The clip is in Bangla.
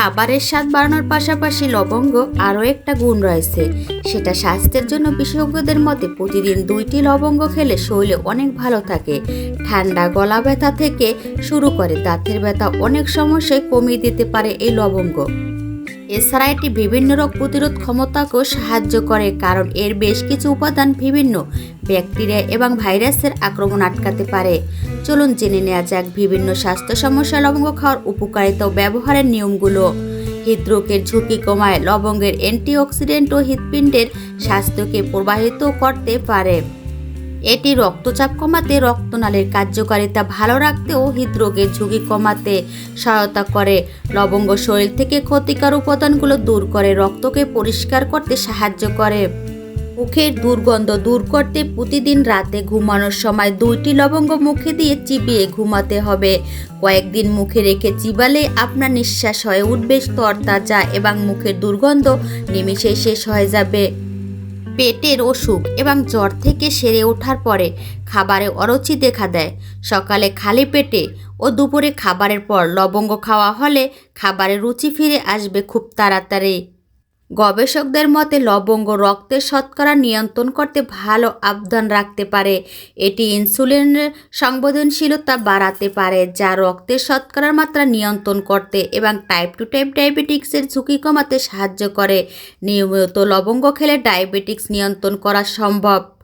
খাবারের স্বাদ বাড়ানোর পাশাপাশি লবঙ্গ আরও একটা গুণ রয়েছে। সেটা স্বাস্থ্যের জন্য বিশেষজ্ঞদের মতে প্রতিদিন দুইটি লবঙ্গ খেলে শরীরে অনেক ভালো থাকে। ঠান্ডা গলা ব্যথা থেকে শুরু করে দাঁতের ব্যথা অনেক সমস্যায় কমিয়ে দিতে পারে এই লবঙ্গ। এছাড়া এটি বিভিন্ন রোগ প্রতিরোধ ক্ষমতাকেও সাহায্য করে, কারণ এর বেশ কিছু উপাদান বিভিন্ন ব্যাকটেরিয়া এবং ভাইরাসের আক্রমণ আটকাতে পারে। চলুন জেনে নেওয়া যাক বিভিন্ন স্বাস্থ্য সমস্যা লবঙ্গ খাওয়ার উপকারিতা ও ব্যবহারের নিয়মগুলো। হৃদরোগের ঝুঁকি কমায়, লবঙ্গের অ্যান্টিঅক্সিডেন্ট ও হৃদপিণ্ডের স্বাস্থ্যকে প্রবাহিত করতে পারে। এটি রক্তচাপ কমাতে রক্তনালীর কার্যকারিতা ভালো রাখতে ও হৃদরোগের ঝুঁকি কমাতে সহায়তা করে। লবঙ্গ শরীর থেকে ক্ষতিকর উপাদানগুলো দূর করে, রক্তকে পরিষ্কার করতে সাহায্য করে। মুখের দুর্গন্ধ দূর করতে প্রতিদিন রাতে ঘুমানোর সময় দুইটি লবঙ্গ মুখে দিয়ে চিবিয়ে ঘুমাতে হবে। কয়েকদিন মুখে রেখে চিবালে আপনার নিঃশ্বাস হয়ে উঠবে তরতাজা এবং মুখের দুর্গন্ধ নিমিষে শেষ হয়ে যাবে। পেটের অসুখ এবং জ্বর থেকে সেরে ওঠার পরে খাবারে অরুচি দেখা দেয়। সকালে খালি পেটে ও দুপুরে খাবারের পর লবঙ্গ খাওয়া হলে খাবারের রুচি ফিরে আসবে খুব তাড়াতাড়ি। গবেষকদের মতে, লবঙ্গ রক্তের শতকরা নিয়ন্ত্রণ করতে ভালো আবদান রাখতে পারে। এটি ইনসুলিনের সংবেদনশীলতা বাড়াতে পারে, যা রক্তের শতকরার মাত্রা নিয়ন্ত্রণ করতে এবং টাইপ টু টাইপ ডায়াবেটিক্সের ঝুঁকি কমাতে সাহায্য করে। নিয়মিত লবঙ্গ খেলে ডায়াবেটিক্স নিয়ন্ত্রণ করা সম্ভব।